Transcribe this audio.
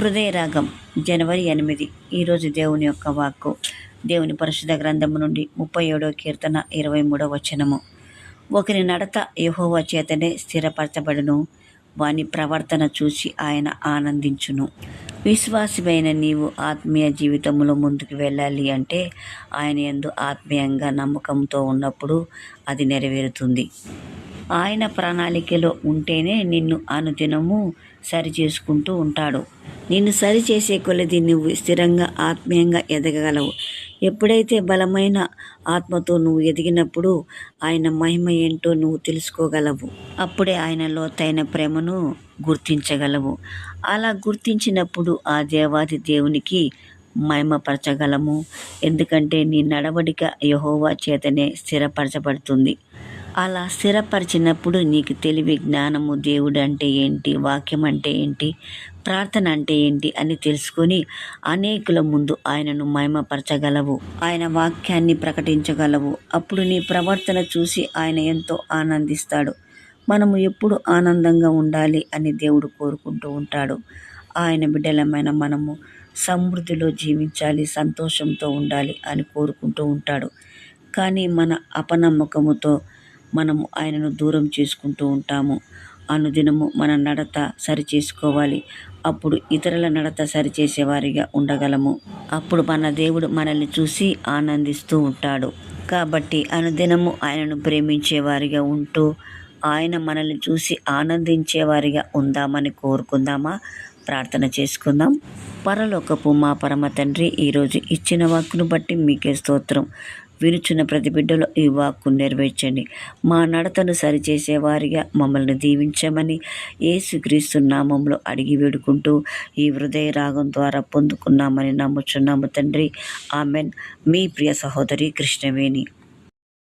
హృదయరాగం జనవరి ఎనిమిది. ఈరోజు దేవుని యొక్క వాక్కు. దేవుని పరిశుద్ధ గ్రంథము నుండి ముప్పై ఏడో కీర్తన ఇరవై మూడో వచనము. ఒకరి నడత యహోవా చేతనే స్థిరపరచబడును. వాని ప్రవర్తన చూసి ఆయన ఆనందించును. విశ్వాసమైన నీవు ఆత్మీయ జీవితంలో ముందుకు వెళ్ళాలి అంటే ఆయన ఎందు ఆత్మీయంగా నమ్మకంతో ఉన్నప్పుడు అది నెరవేరుతుంది. ఆయన ప్రణాళికలో ఉంటేనే నిన్ను అనుదినము సరి చేసుకుంటూ ఉంటాడు. నిన్ను సరి చేసే కొలది నువ్వు స్థిరంగా ఆత్మీయంగా ఎదగగలవు. ఎప్పుడైతే బలమైన ఆత్మతో నువ్వు ఎదిగినప్పుడు ఆయన మహిమ ఏంటో నువ్వు తెలుసుకోగలవు. అప్పుడే ఆయన లోతైన ప్రేమను గుర్తించగలవు. అలా గుర్తించినప్పుడు ఆ దేవాది దేవునికి మహిమపరచగలము. ఎందుకంటే నీ నడవడిక యహోవా చేతనే స్థిరపరచబడుతుంది. అలా స్థిరపరిచినప్పుడు నీకు తెలివి జ్ఞానము దేవుడు అంటే ఏంటి? వాక్యం అంటే ఏంటి? ప్రార్థన అంటే ఏంటి? అని తెలుసుకొని అనేకుల ముందు ఆయనను మహిమపరచగలవు. ఆయన వాక్యాన్ని ప్రకటించగలవు. అప్పుడు నీ ప్రవర్తన చూసి ఆయన ఎంతో ఆనందిస్తాడు. మనము ఎప్పుడు ఆనందంగా ఉండాలి అని దేవుడు కోరుకుంటూ ఉంటాడు. ఆయన బిడ్డలమైన మనము సమృద్ధిలో జీవించాలి సంతోషంతో ఉండాలి అని కోరుకుంటూ ఉంటాడు. కానీ మన అపనమ్మకముతో మనము ఆయనను దూరం చేసుకుంటూ ఉంటాము. అనుదినము మన నడత సరి చేసుకోవాలి అప్పుడు ఇతరుల నడత సరిచేసేవారిగా ఉండగలము. అప్పుడు మన దేవుడు మనల్ని చూసి ఆనందిస్తూ ఉంటాడు. కాబట్టి అనుదినము ఆయనను ప్రేమించేవారిగా ఉంటూ ఆయన మనల్ని చూసి ఆనందించేవారిగా ఉందామని కోరుకుందామా? ప్రార్థన చేసుకుందాం. పరలోకపు మా పరమ తండ్రి ఈరోజు ఇచ్చిన వాక్కును బట్టి మీకే స్తోత్రం. వినుచున్న ప్రతి బిడ్డలో ఈ వాక్కు నెరవేర్చండి. మా నడతను సరిచేసే వారిగా మమ్మల్ని దీవించమని ఏసుక్రీస్తు నామంలో అడిగి వేడుకుంటూ ఈ హృదయ రాగం ద్వారా పొందుకున్నామని నమ్ముచున్నాము తండ్రి. ఆమెన్. మీ ప్రియ సహోదరి కృష్ణవేణి.